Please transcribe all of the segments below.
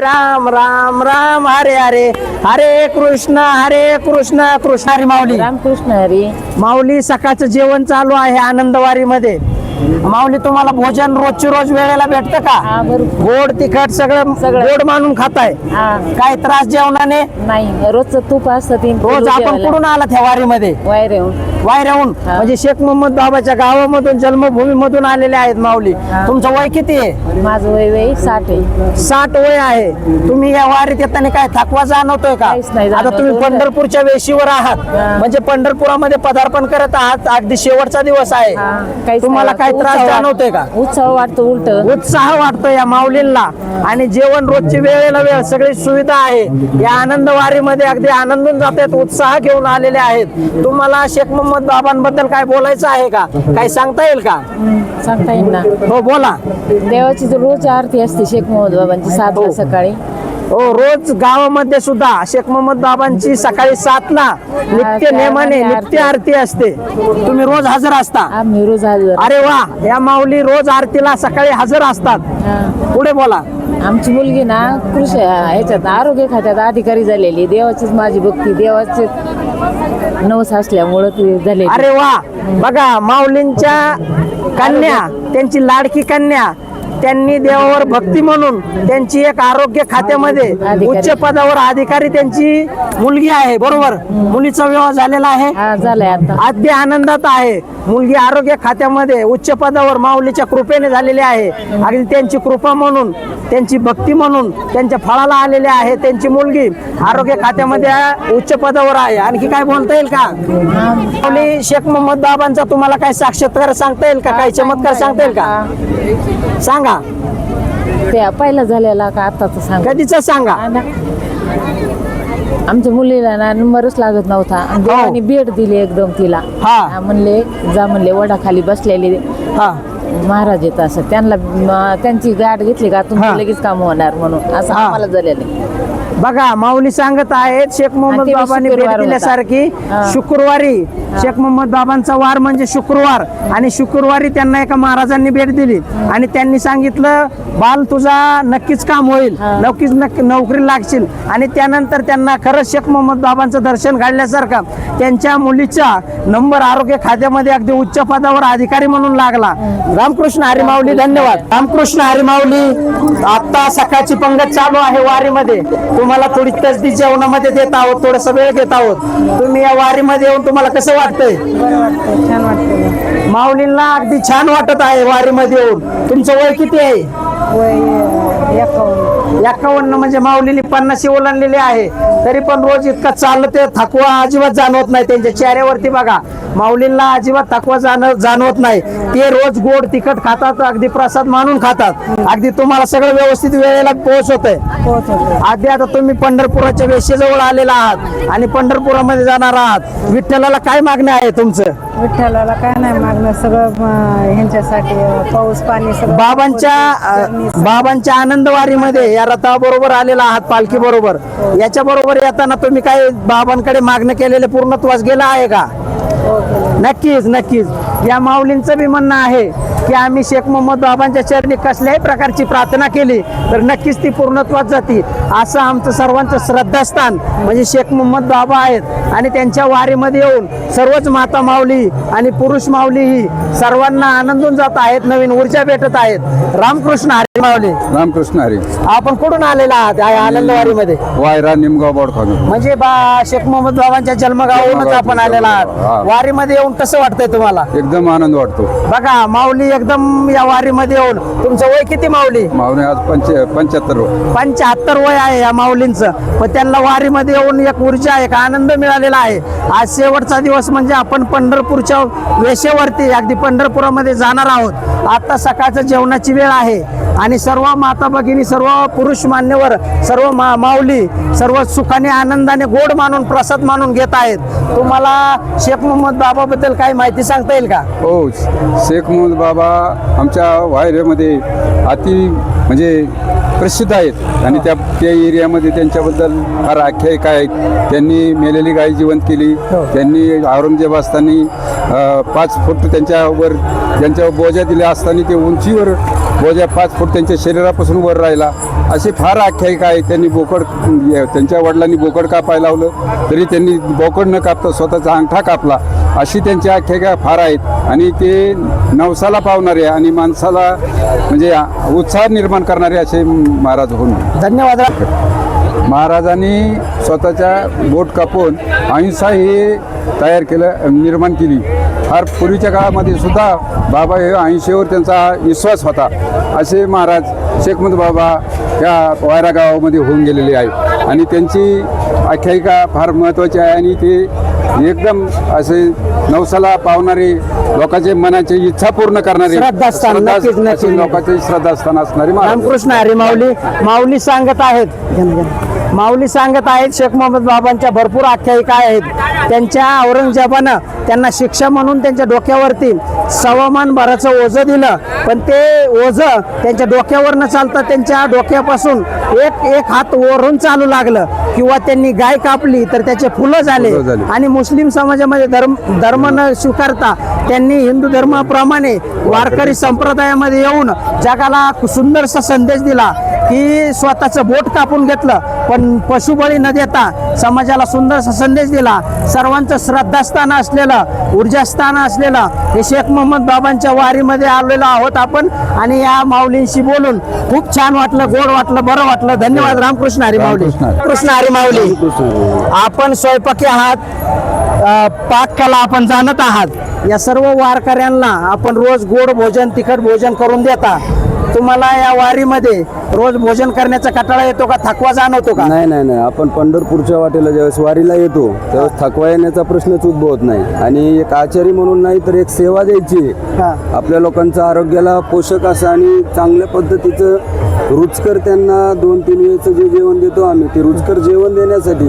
राम राम राम हरे हरे. हरे कृष्ण हरे कृष्ण कृष्ण. हरी माऊली. रामकृष्ण हरी. माऊली सकाळचं जेवण चालू आहे आनंदवारी मध्ये माऊली तुम्हाला भोजन रोजची रोज वेळेला भेटतं का? गोड तिखट सगळं सगळं. गोड मानून खाताय. हा. काय त्रास जेवणाने? नाही रोजचं तूप असतं तीन रोज आपण कुठून आला वायर येऊन वायऱ्याहून. हा. म्हणजे शेख मोहम्मद बाबाच्या गावामधून जन्मभूमीमधून आलेले आहेत माऊली. हा. तुमचं वय किती आहे? माझं वय वय साठ आहे. साठ वय आहे. तुम्ही या वारीत येताना काय थकवा जाणवतोय का? काहीच नाही आता जाणवत. तुम्ही पंढरपूरच्या वेशीवर आहात. हा. म्हणजे पंढरपुरामध्ये पदार्पण करत आहात. अगदी शेवटचा दिवस आहे. हा, काहीच तुम्हाला नाही काय. त्रास उत्साह जाणवतोय का? उत्साह वाटतो उलट. उत्साह वाटतो या माऊलींना. आणि जेवण रोजची वेळेला वेळ सगळी सुविधा आहे. या आनंद वारीमध्ये अगदी आनंदून जातात उत्साह घेऊन आलेले आहेत. तुम्हाला शेख मोहम्मद बाबांबद्दल काय बोलायचं आहे का? काही सांगता येईल का? सांगता येईल ना. हो बोला. देवाची रोज आरती असते शेख मोहम्मद बाबांची हो. सात सकाळी. हो रोज गावामध्ये सुद्धा शेख मोहम्मद बाबांची सकाळी सातला नित्य नेमाने नित्य आरती असते. तुम्ही रोज हजर असता. आम्ही रोज हजर. अरे वा या माऊली रोज आरतीला सकाळी हजर असतात. पुढे बोला. आमची मुलगी ना कृषी ह्याच्यात आरोग्य खात्यात अधिकारी झालेली देवाचीच माझी भक्ती देवाचे नवस असल्यामुळं ती झालेली. अरे वा. बघा माऊलींच्या कन्या त्यांची लाडकी कन्या त्यांनी देवावर भक्ती म्हणून त्यांची एक आरोग्य खात्यामध्ये. उच्च पदावर अधिकारी त्यांची मुलगी आहे बरोबर? मुलीचा विवाह झालेला आहे. हा अगदी आनंदात आहे. मुलगी आरोग्य खात्यामध्ये उच्च पदावर माऊलीच्या कृपेने झालेली आहे. अगदी त्यांची कृपा म्हणून त्यांची भक्ती म्हणून त्यांच्या फळाला आलेले आहे त्यांची मुलगी आरोग्य खात्यामध्ये उच्च पदावर आहे. आणखी काय बोलता येईल का? माऊली शेख मोहम्मद बाबांचा तुम्हाला काय साक्षात्कार सांगता येईल का? काही चमत्कार सांगता येईल का? सांगा. त्या पहिला झालेला का आताच सांग. कधीच सांगा? आमच्या मुलीला ना नंबरच लागत नव्हता. आणि देवाने भेट दिली एकदम तिला. हा. हा, म्हणले जा म्हणले वडाखाली बसलेले. हा. महाराज येत असं. त्यांना म, त्यांची गाठ घेतली का हा. तुमचं लगेच काम होणार म्हणून. असं हा. आम्हाला झालेलं बघा माऊली सांगत आहेत शेख मोहम्मद बाबांनी भेट. दिल्यासारखी. शुक्रवारी शेख मोहम्मद बाबांचा वार म्हणजे शुक्रवार. आणि शुक्रवारी त्यांना एका महाराजांनी भेट दिली. आणि त्यांनी सांगितलं बाल तुझा नक्कीच काम होईल. नक्कीच नक्की नोकरी लागशील. आणि त्यानंतर त्यांना खरंच शेख मोहम्मद बाबांचं दर्शन घडल्यासारखं त्यांच्या मुलीचा नंबर आरोग्य खात्यामध्ये अगदी उच्च पदावर अधिकारी म्हणून लागला. रामकृष्ण हरी माऊली धन्यवाद. रामकृष्ण हरी माऊली आता सकाळची पंगत चालू आहे वारीमध्ये. तुम्हाला थोडी तसदी जेवणामध्ये देत आहोत थोडस वेळ घेत आहोत. तुम्ही या वारीमध्ये येऊन तुम्हाला कसं वाटतंय? छान वाटतं माऊलींना अगदी छान वाटत आहे वारीमध्ये येऊन. तुमचं वय किती आहे? एकावन्न. म्हणजे माऊलीने पन्नाशी ओलांडलेली आहे. तरी पण रोज इतका चाललं ते थकवा अजिबात जाणवत नाही त्यांच्या चेहऱ्यावरती बघा. माऊलींना अजिबात थकवा जाण जाणवत नाही. ते रोज गोड तिखट खातात अगदी प्रसाद मानून खातात. अगदी तुम्हाला सगळं व्यवस्थित वेळेला पोहोचवत आहे अगदी आता तुम्ही पंढरपुराच्या वेशीजवळ आलेला आहात आणि पंढरपुरामध्ये जाणार आहात. विठ्ठलाला काय मागणे आहे तुमचं? विठ्ठलाला काय नाही मागणं सगळं ह्यांच्यासाठी पाऊस पाणी सगळं बाबांच्या बाबांच्या आनंदवारीमध्ये या रथाबरोबर आलेला आहात पालखी बरोबर याच्या बरोबर येताना तुम्ही काही बाबांकडे मागणं केलेले पूर्णत्वास गेला आहे का? नक्कीच नक्कीच. या माऊलींचं बी म्हणणं आहे की आम्ही शेख मोहम्मद बाबांच्या चरणी कसल्याही प्रकारची प्रार्थना केली तर नक्कीच ती पूर्णत्वात जाती असं आमचं सर्वांचं श्रद्धास्थान म्हणजे शेख मोहम्मद बाबा आहेत. आणि त्यांच्या वारीमध्ये येऊन सर्वच माता माऊली आणि पुरुष माऊली ही सर्वांना आनंदून जात आहेत नवीन ऊर्जा भेटत आहेत. रामकृष्ण हरी माऊली. रामकृष्ण हरी. आपण कुठून आलेला आहात? आनंदवारीमध्ये वायरा निमगाव बोडखानो. म्हणजे बा शेख मोहम्मद बाबांच्या जन्मगावाहूनच आपण आलेला. आहात. वारीमध्ये येऊन कसं वाटतंय तुम्हाला? एकदम आनंद वाटतो. बघा माऊली एकदम या वारीमध्ये येऊन तुमचं वय किती माऊली? मावणे आज पंच पंच्याहत्तर पंच्याहत्तर वय आहे या माऊलींचं. पण त्यांना वारीमध्ये येऊन एक ऊर्जा एक आनंद मिळालेला आहे. आज शेवटचा दिवस म्हणजे आपण पंढरपूरच्या वेशेवरती अगदी पंढरपुरामध्ये जाणार आहोत. आता सकाळचं जेवणाची वेळ आहे. आणि सर्व माता भगिनी सर्व पुरुष मान्यवर सर्व मा माऊली सर्व सुखाने आनंदाने गोड मानून प्रसाद मानून घेत आहेत. तुम्हाला शेख मोहम्मद बाबाबद्दल काही माहिती सांगता येईल का? हो शेख मोहम्मद बाबा आमच्या वायरेमध्ये अति म्हणजे प्रसिद्ध आहेत. आणि त्या त्या एरियामध्ये त्यांच्याबद्दल फार आख्यायिका आहेत. त्यांनी मेलेली गाय जिवंत केली. त्यांनी औरंगजेब असताना पाच फूट त्यांच्यावर ज्यांच्यावर बोजा दिल्या असताना ते उंचीवर बोजा पाच फूट त्यांच्या शरीरापासून वर राहिला. अशी फार आख्यायिका आहे त्यांनी बोकड त्यांच्या वडिलांनी बोकड कापायला लावलं. तरी त्यांनी बोकड न कापता स्वतःचा अंगठा कापला. अशी त्यांची आख्यायिका फार आहेत. आणि ते नवसाला पावणारे आणि माणसाला म्हणजे उत्साह निर्माण करणारे असे महाराज होऊन धन्यवाद. महाराजांनी स्वतःच्या बोट कापून अहिंसा हे तयार केलं निर्माण केली. फार पूर्वीच्या काळामध्ये सुद्धा बाबा हे अहिंसेवर त्यांचा विश्वास होता. असे महाराज शेखमद बाबा त्या वायरा गावामध्ये होऊन गेलेले आहे आणि त्यांची आख्यायिका फार महत्त्वाची आहे आणि ते एकदम असे नवसाला पावणारे लोकांचे मनाची इच्छा पूर्ण करणारे श्रद्धास्थान, श्रद्धा- नक्कीच, नक्कीच. असे लोकांचे श्रद्धास्थान असणारे रामकृष्ण हरी माऊली माऊली सांगत आहेत. माऊली सांगत आहेत शेख मोहम्मद बाबांच्या भरपूर आख्यायिका आहेत. त्यांच्या औरंगजेबानं त्यांना शिक्षा म्हणून त्यांच्या डोक्यावरती सवामान भराचं ओझं दिलं. पण ते ओझं त्यांच्या डोक्यावर न चालता त्यांच्या डोक्यापासून एक एक हात वरून चालू लागलं. किंवा त्यांनी गाय कापली तर त्याचे फुलं झाले. फुलं झाली. आणि मुस्लिम समाजामध्ये धर्म धर्म न स्वीकारता त्यांनी हिंदू धर्माप्रमाणे वारकरी संप्रदायामध्ये येऊन जगाला सुंदरसा संदेश दिला की स्वतःचं बोट कापून घेतलं. पण पशुबळी न देता समाजाला सुंदरसा संदेश दिला. सर्वांचं श्रद्धास्थान असलेलं ऊर्जास्थान असलेलं हे शेख मोहम्मद बाबांच्या वारीमध्ये आलेलो आहोत आपण. आणि या माऊलींशी बोलून खूप छान वाटलं गोड वाटलं बरं वाटलं. धन्यवाद. रामकृष्ण हरी माऊली. कृष्ण हरी. माऊली. आपण स्वयंपाकी आहात. पाककला आपण जाणत आहात. या सर्व वारकऱ्यांना आपण रोज गोड भोजन तिखट भोजन करून देता. तुम्हाला या वारीमध्ये रोज भोजन करण्याचा कटाळा येतो का? थकवा जाणवतो का? नाही नाही नाही. आपण पंढरपूरच्या वाटेला ज्यावेळेस वारीला येतो त्यावेळेस थकवा येण्याचा प्रश्नच उद्भवत नाही. आणि एक आचारी म्हणून नाही तर एक सेवा द्यायची. हा. आपल्या लोकांचं आरोग्याला पोषक असं आणि चांगल्या पद्धतीचं रुचकर त्यांना दोन तीन वेळचं जे जेवण देतो आम्ही ते रुचकर जेवण देण्यासाठी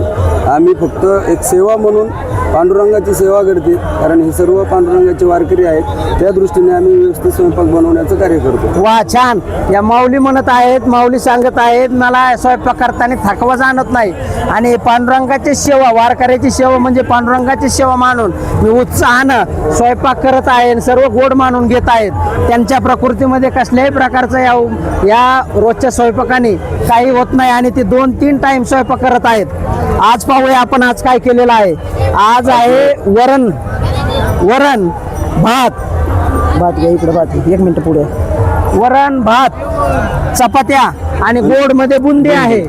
आम्ही फक्त एक सेवा म्हणून पांडुरंगाची सेवा करते. कारण हे सर्व पांडुरंगाचे वारकरी आहेत. त्या दृष्टीने आम्ही व्यवस्थित स्वयंपाक बनवण्याचं कार्य करतो. वा छान. या माऊली म्हणत आहेत माऊली सांगत आहेत मला स्वयंपाक करताना थकवा जाणत नाही. आणि पांडुरंगाची सेवा वारकऱ्याची सेवा म्हणजे पांडुरंगाची सेवा मानून मी उत्साहानं स्वयंपाक करत आहे सर्व गोड मानून घेत आहेत. त्यांच्या प्रकृतीमध्ये कसल्याही प्रकारचं या या रोजच्या स्वयंपाकाने काही होत नाही आणि ते दोन तीन टाईम स्वयंपाक करत आहेत. आज पाहूया आपण आज काय केलेलं आहे. आज आहे वरण वरण भात. भात घ्या इकडे भात. एक मिनटं पुढे. वरण भात चपात्या आणि गोडमध्ये बुंदी आहे.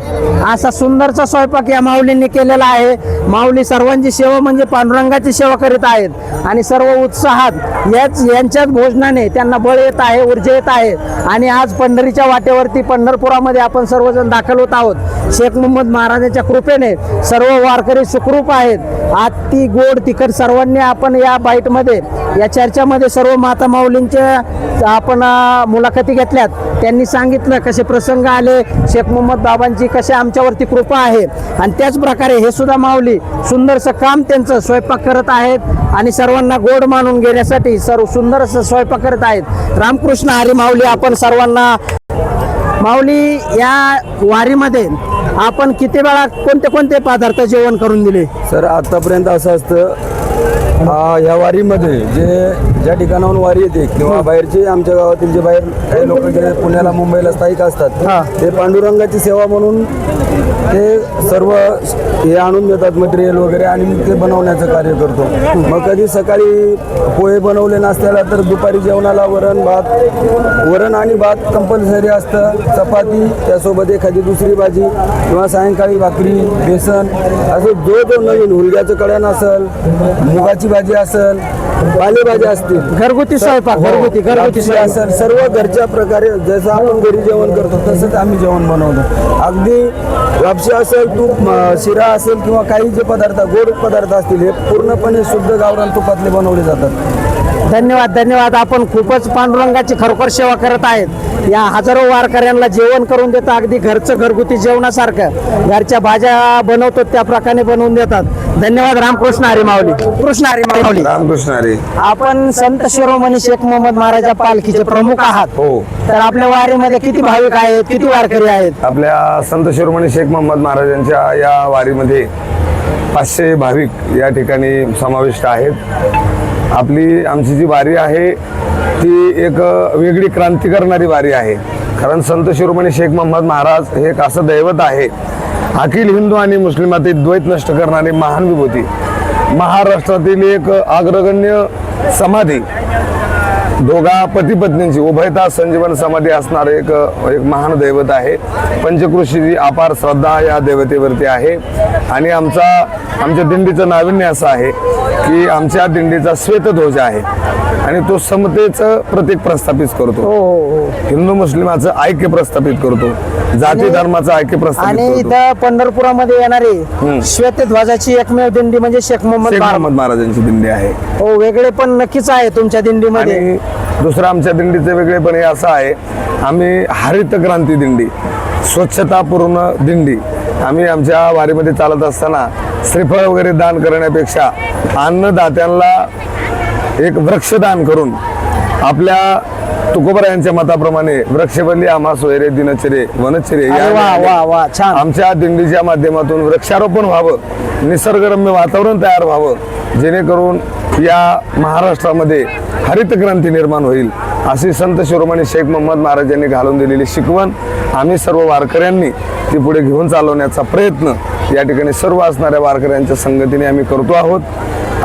असा सुंदरचा स्वयंपाक या माऊलींनी केलेला आहे. माऊली सर्वांची सेवा म्हणजे पांडुरंगाची सेवा करीत आहेत. आणि सर्व उत्साहात याच यांच्याच भोजनाने त्यांना बळ येत आहे ऊर्जा येत आहे. आणि आज पंढरीच्या वाटेवरती पंढरपुरामध्ये आपण सर्वजण दाखल होत आहोत. शेख मोहम्मद महाराजांच्या कृपेने सर्व वारकरी सुखरूप आहेत. आत्ती गोड तिखट सर्वांनी आपण या बाईटमध्ये या चर्चामध्ये सर्व माता माऊलींच्या आपण मुलाखती घेतल्यात. त्यांनी सांगितलं कसे प्रसंग आले. शेख मोहम्मद बाबांची कसे आमच्यावरती कृपा आहे. आणि त्याच प्रकारे हे सुद्धा माऊली सुंदरसं काम त्यांचं स्वयंपाक करत आहेत. आणि सर्वांना गोड मानून घेण्यासाठी सर्व सुंदरसं स्वयंपाक करत आहेत. रामकृष्ण हरी माऊली आपण सर्वांना माऊली या वारीमध्ये आपण किती वेळा कोणते कोणते पदार्थ जेवण करून दिले? सर आतापर्यंत असं असतं या वारीमध्ये जे ज्या ठिकाणाहून वारी येते किंवा बाहेरचे आमच्या गावातील जे बाहेर काही लोक जे पुण्याला मुंबईला स्थायिक. असतात ते पांडुरंगाची सेवा म्हणून ते सर्व हे आणून देतात मटेरियल वगैरे आणि ते बनवण्याचं कार्य करतो मग कधी सकाळी पोहे बनवले नसत्याला तर दुपारी जेवणाला वरण भात वरण आणि भात कंपल्सरी असतं चपाती त्यासोबत एखादी दुसरी भाजी किंवा सायंकाळी भाकरी बेसन असं जो जो नवीन हुलग्याचं कड्याण असेल मुगाची भाजी असेल पालेभाज्या असतील. घरगुती स्वयंपाक घरगुती घरगुती स्वयंपाक. असेल सर्व घरच्या प्रकारे जसं आपण घरी जेवण करतो तसंच आम्ही जेवण बनवतो. अगदी लापशी असेल तूप म, शिरा असेल किंवा काही जे पदार्थ गोड पदार्थ असतील हे पूर्णपणे शुद्ध गावरान तुपातले बनवले जातात. धन्यवाद धन्यवाद. आपण खूपच पांडुरंगाची खरोखर सेवा करत आहेत. या हजारो वारकऱ्यांना जेवण करून देतात अगदी घरचं घरगुती जेवणासारखं. घरच्या भाज्या बनवतो त्या प्रकारे बनवून देतात. धन्यवाद रामकृष्ण हरी माऊली कृष्ण हरी माऊली रामकृष्ण हरी. आपण संत शिरोमणी शेख मोहम्मद महाराजा पालखीचे प्रमुख आहात. हो. तर आपल्या वारीमध्ये किती भाविक आहेत किती वारकरी आहेत? आपल्या संत शिरोमणी शेख मोहम्मद महाराजांच्या या वारीमध्ये पाचशे भाविक या ठिकाणी समाविष्ट आहेत. आपली आमची जी वारी आहे ती एक वेगळी क्रांती करणारी वारी आहे. कारण संत शिरोमणी शेख मोहम्मद महाराज हे एक असं दैवत आहे. अखिल हिंदू आणि मुस्लिमातील द्वैत नष्ट करणारी महान विभूती. महाराष्ट्रातील एक अग्रगण्य समाधी दोघा पती पत्नींची उभयता संजीवन समाधी असणारे एक एक महान दैवत आहे. पंचकृषीची अपार श्रद्धा या देवतेवरती आहे. आणि आमचा आमच्या दिंडीचं नाविन्य असं आहे की आमच्या दिंडीचा श्वेतध्वज आहे. आणि तो समतेचं प्रतीक प्रस्थापित हो करतो. हो हो हिंदू मुस्लिमाचं ऐक्य प्रस्थापित करतो. जाती धर्माचं ऐक्य आणि प्रस्थापित करतो. इथं पंढरपुरामध्ये येणारी श्वेत ध्वजाची एकमेव दिंडी म्हणजे शेख मोहम्मद महाराजांची दिंडी आहे. हो वेगळे पण नक्कीच आहे तुमच्या दिंडीमध्ये. आणि दुसरं आमच्या दिंडीचे वेगळेपण हे असं आहे आम्ही हरित क्रांती दिंडी स्वच्छतापूर्ण दिंडी आम्ही आमच्या वारीमध्ये चालत असताना श्रीफळ वगैरे दान करण्यापेक्षा अन्नदात्यांना एक वृक्षदान करून आपल्या तुकोबरा यांच्या मताप्रमाणे वृक्षबंदी आम्हा सोयरे दिनचरे वनचरे अरे वा वा वा छान. आमच्या दिंडीच्या माध्यमातून वृक्षारोपण व्हावं निसर्गरम्य वातावरण तयार व्हावं जेणेकरून या महाराष्ट्रामध्ये हरित क्रांती निर्माण होईल अशी संत शिरोमणी शेख मोहम्मद महाराज यांनी घालून दिलेली शिकवण. आम्ही सर्व वारकऱ्यांनी ती पुढे घेऊन चालवण्याचा प्रयत्न या ठिकाणी सर्व असणाऱ्या वारकऱ्यांच्या संगतीने आम्ही करतो आहोत.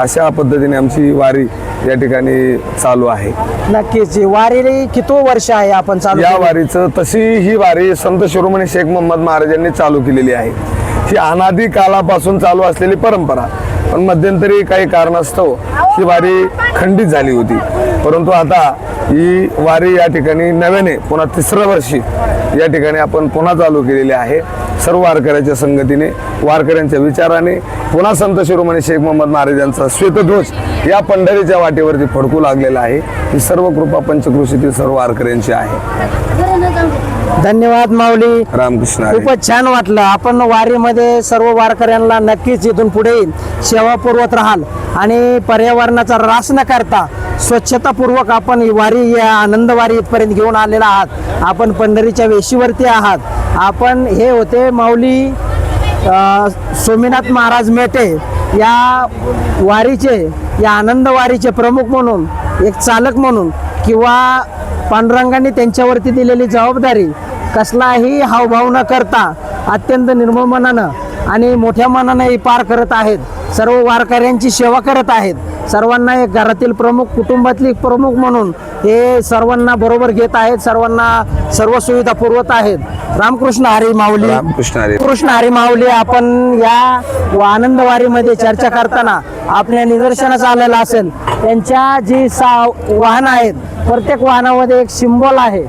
अशा पद्धतीने आमची वारी या ठिकाणी चालू आहे. नक्कीच वारी किती वर्ष आहे आपण चालू या? वारीचं तशी ही वारी संत शिरोमणी शेख मोहम्मद महाराजांनी चालू केलेली आहे. ही अनादी कालापासून चालू असलेली परंपरा. पण मध्यंतरी काही कारणास्तव ही वारी खंडित झाली होती. परंतु आता ही वारी या ठिकाणी नव्याने पुन्हा तिसऱ्या वर्षी या ठिकाणी आपण पुन्हा चालू केलेली आहे. सर्व वारकऱ्याच्या संगतीने वारकऱ्यांच्या विचाराने पुन्हा संत शिरोमणी शेख मोहम्मद महाराजांचा श्वेतध्वज या पंढरीच्या वाटेवरती फडकू लागलेला आहे. ही सर्व कृपा पंचकृषीतील सर्व वारकऱ्यांची आहे. धन्यवाद माऊली. रामकृष्ण. खूपच छान वाटलं. आपण वारीमध्ये सर्व वारकऱ्यांना नक्कीच इथून पुढे सेवा पुरवत राहाल. आणि पर्यावरणाचा ऱ्हास न करता स्वच्छतापूर्वक आपण वारी या आनंद वारी इथपर्यंत घेऊन आलेला आहात. आपण पंढरीच्या वेशीवरती आहात. आपण हे होते माऊली सोमीनाथ महाराज मेटे या वारीचे या आनंद वारीचे प्रमुख म्हणून एक चालक म्हणून किंवा पांडुरंगाने त्यांच्यावरती दिलेली जबाबदारी कसलाही हावभाव न करता अत्यंत निर्मळ मनानं आणि मोठ्या मनानं पार करत आहेत. सर्व वारकऱ्यांची सेवा करत आहेत. सर्वांना एक घरातील प्रमुख कुटुंबातली प्रमुख म्हणून हे सर्वांना बरोबर घेत आहेत. सर्वांना सर्व सुविधा पुरवत आहेत. रामकृष्ण हरी माऊली. रामकृष्ण हरी. कृष्ण हरी माऊली आपण या आनंदवारीमध्ये चर्चा करताना आपल्या निदर्शनास आलेलं असेल. त्यांच्या जी सा वाहन आहेत प्रत्येक वाहनामध्ये एक सिंबॉल आहे.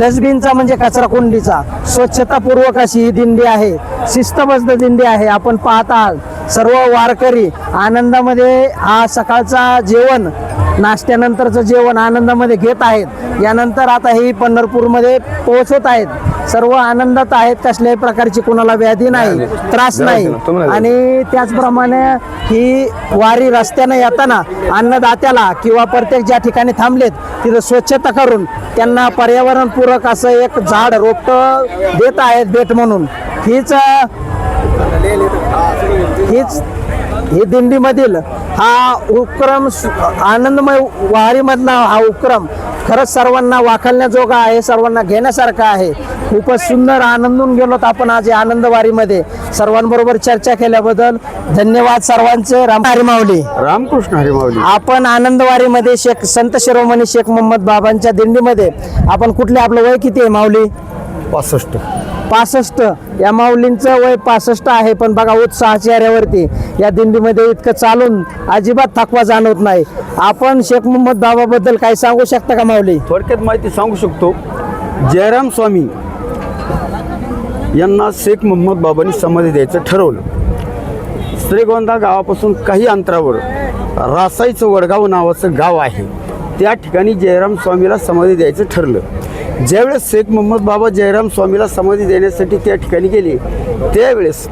डस्टबिनचा म्हणजे कचरा कुंडीचा. स्वच्छतापूर्वक अशी ही दिंडी आहे. शिस्तबद्ध दिंडी आहे. आपण पाहत आहात सर्व वारकरी आनंदामध्ये हा सकाळचा जेवण नाश्त्यानंतरचं जेवण आनंदामध्ये घेत आहेत. यानंतर आता ही पंढरपूरमध्ये पोहोचत आहेत. सर्व आनंदात आहेत कसल्याही प्रकारची कोणाला व्याधी नाही त्रास नाही. आणि त्याचप्रमाणे ही वारी रस्त्यानं येताना अन्नदात्याला किंवा प्रत्येक ज्या ठिकाणी थांबलेत तिथं स्वच्छता करून त्यांना पर्यावरणपूरक असं एक झाड रोपटं देत आहेत भेट म्हणून. हीच हीच ही दिंडीमधील हा उपक्रम आनंदमय वारीमधला हा उपक्रम खरंच सर्वांना वाखालण्याजोगा आहे सर्वांना घेण्यासारखा आहे. खूपच सुंदर आनंदून गेलोत आपण आज या आनंद वारीमध्ये. सर्वांबरोबर चर्चा केल्याबद्दल धन्यवाद सर्वांचे. राम हरी माऊली रामकृष्ण हरी माऊली आपण आनंदवारीमध्ये शेख संत शिरोमणी शेख मोहम्मद बाबांच्या दिंडीमध्ये आपण कुठले? आपलं वय किती आहे माऊली? पासष्ट. पासष्ट. या माऊलींचं वय पासष्ट आहे पण बघा उत्साह चेहऱ्यावरती या दिंडीमध्ये इतकं चालून अजिबात थकवा जाणवत नाही. आपण शेख मोहम्मद बाबाबद्दल काय सांगू शकता का माऊली? थोडक्यात माहिती सांगू शकतो. जयराम स्वामी यांना शेख मोहम्मद बाबांनी समाधी द्यायचं ठरवलं. श्रीगोंदा गावापासून काही अंतरावर रासाईचं वडगाव नावाचं गाव आहे. त्या ठिकाणी जयराम स्वामीला समाधी द्यायचं ठरलं. ज्यावेळेस शेख मोहम्मद बाबा जयराम स्वामीला समाधी देण्यासाठी त्या ठिकाणी गेले त्यावेळेस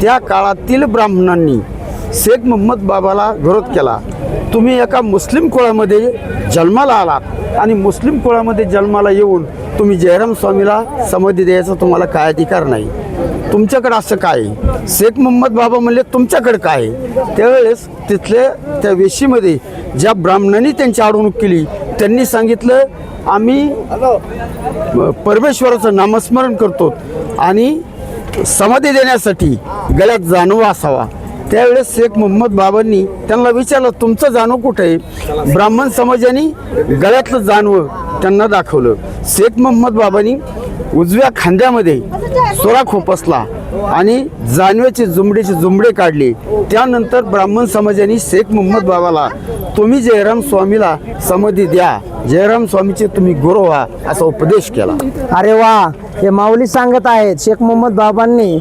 त्या काळातील ब्राह्मणांनी शेख मोहम्मद बाबाला विरोध केला. तुम्ही एका मुस्लिम कुळामध्ये जन्माला आलात आणि मुस्लिम कुळामध्ये जन्माला येऊन तुम्ही जयराम स्वामीला समाधी द्यायचा तुम्हाला काय अधिकार नाही. तुमच्याकडे असं काय आहे? शेख मोहम्मद बाबा म्हणले तुमच्याकडे काय आहे? त्यावेळेस तिथल्या त्या वेशीमध्ये ज्या ब्राह्मणांनी त्यांची अडवणूक केली त्यांनी सांगितलं आम्ही परमेश्वराचं नामस्मरण करतो आणि समाधी देण्यासाठी गळ्यात जाणवा असावा त्यावेळेस शेख मोहम्मद बाबांनी त्यांना विचारलं तुमचं जाणव कुठं आहे ब्राह्मण समाजाने गळ्यातलं जानवं त्यांना दाखवलं शेख मोहम्मद बाबांनी उजव्या खांद्यामध्ये सोरा खोपसला आणि जानवेचे जुमडेचे जुमडे काढले. त्यानंतर ब्राह्मण समाजाने शेख मोहम्मद बाबाला तुम्ही जयराम स्वामीला समाधी द्या. जयराम स्वामीचे तुम्ही गुरु व्हा असा उपदेश केला. अरे वा हे माऊली सांगत आहेत. शेख मोहम्मद बाबांनी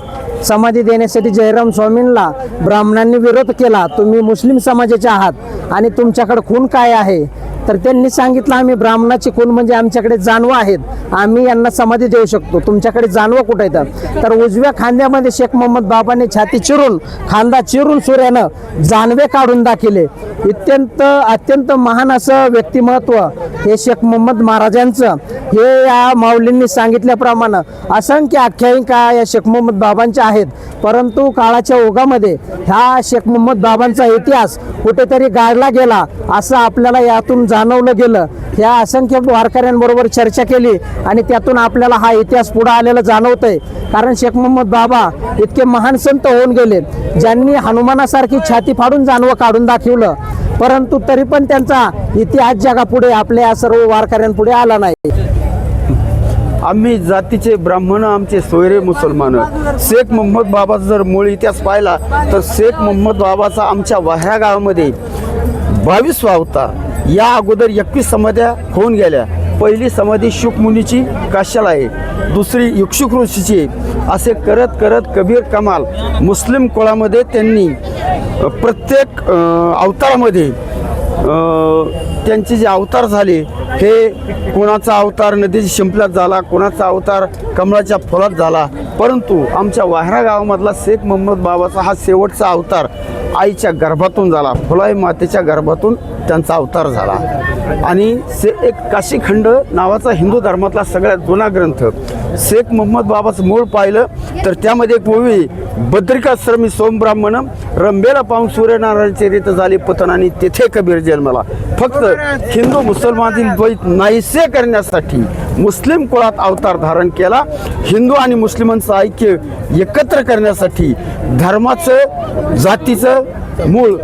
समाधी देण्यासाठी जयराम स्वामींना ब्राह्मणांनी विरोध केला. तुम्ही मुस्लिम समाजाचे आहात आणि तुमच्याकडे खून काय आहे? तर त्यांनी सांगितलं आम्ही ब्राह्मणाचे कोण म्हणजे आमच्याकडे जानवं आहेत. आम्ही यांना समाधी देऊ शकतो. तुमच्याकडे जानवं कुठं येतात? तर उजव्या खांद्यामध्ये शेख मोहम्मद बाबांनी छाती चिरून खांदा चिरून सूर्यानं जानवे काढून दाखिले. अत्यंत अत्यंत महान असं व्यक्तिमत्व हे शेख मोहम्मद महाराजांचं. हे या माऊलींनी सांगितल्याप्रमाणे असंख्य आख्यायिका या शेख मोहम्मद बाबांच्या आहेत. परंतु काळाच्या ओघामध्ये ह्या शेख मोहम्मद बाबांचा इतिहास कुठेतरी गाडला गेला असं आपल्याला यातून जाणवलं गेलं. या असंख्य वारकऱ्यांबरोबर चर्चा केली आणि त्यातून आपल्याला हा इतिहास पुढे आलेला जाणवतंय. कारण शेख मोहम्मद बाबा इतके महान संत होऊन गेले. ज्यांनी हनुमानासारखी छाती फाडून जानवं काढून दाखवलं. परंतु तरी पण त्यांचा इतिहास जगापुढे आपल्या सर्व वारकऱ्यांपुढे आला नाही. आम्ही जातीचे ब्राह्मण आमचे सोयरे मुसलमान. शेख मोहम्मद बाबाचा जर मूळ इतिहास पाहिला तर शेख मोहम्मद बाबाचा आमच्या वाह्या गावामध्ये बावीसवा होता या अगोदर एकवीस समाध्या होऊन गेल्या. पहिली समाधी शुकमुनीची काशाला आहे. दुसरी युक्षुक ऋषीची असे करत करत कबीर कमाल मुस्लिम कुळामध्ये त्यांनी प्रत्येक अवतारामध्ये त्यांचे जे अवतार झाले हे कोणाचा अवतार नदीच्या शिंपल्यात झाला कोणाचा अवतार कमळाच्या फुलात झाला. परंतु आमच्या वाहरा गावामधला शेख मोहम्मद बाबाचा हा शेवटचा अवतार आईच्या गर्भातून झाला. फुलाई मातेच्या गर्भातून त्यांचा अवतार झाला. आणि से एक काशीखंड नावाचा हिंदू धर्मातला सगळ्यात जुना ग्रंथ शेख मोहम्मद बाबाचं मूळ पाहिलं तर त्यामध्ये एक बद्रिकाश्रमी सोमब्राह्मण रंबेला पाहून सूर्यनारायणचे रीत झाले पतन आणि तेथे कबीर जन्मला. फक्त हिंदू मुसलमानातील द्वैत नाहीसे करण्यासाठी मुस्लिम कुळात अवतार धारण केला. हिंदू आणि मुस्लिमांचं ऐक्य एकत्र करण्यासाठी धर्माचं जातीचं मूळ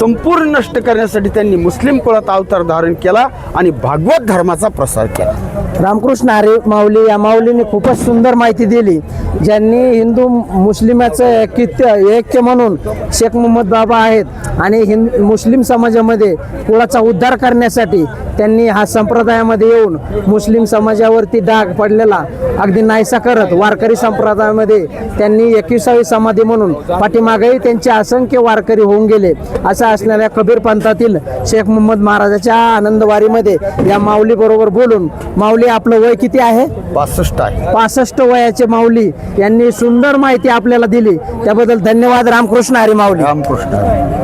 संपूर्ण नष्ट करण्यासाठी त्यांनी मुस्लिम कुळात अवतार धारण केला आणि भागवत धर्माचा प्रसार केला. रामकृष्ण हरे माऊली या माऊलीने खूपच सुंदर माहिती दिली ज्यांनी हिंदू मुस्लिमाचं ऐक्य ऐक्य म्हणून शेख मोहम्मद बाबा आहेत आणि हिंद मुस्लिम समाजामध्ये कुळाचा उद्धार करण्यासाठी त्यांनी हा संप्रदायामध्ये येऊन मुस्लिम समाजावरती डाग पडलेला अगदी नाहीसा करत वारकरी संप्रदायामध्ये त्यांनी एकविसावी समाधी म्हणून पाठीमागेही त्यांचे असंख्य वारकरी होऊन गेले. असं असणाऱ्या कबीर पंथातील शेख मोहम्मद महाराजाच्या आनंदवारीमध्ये या माऊलीबरोबर बोलून माऊली आपलं वय किती आहे? पासष्ट आहे. पासष्ट वयाचे माऊली यांनी सुंदर माहिती आपल्याला दिली. त्याबद्दल धन्यवाद रामकृष्ण हरी माऊली. रामकृष्ण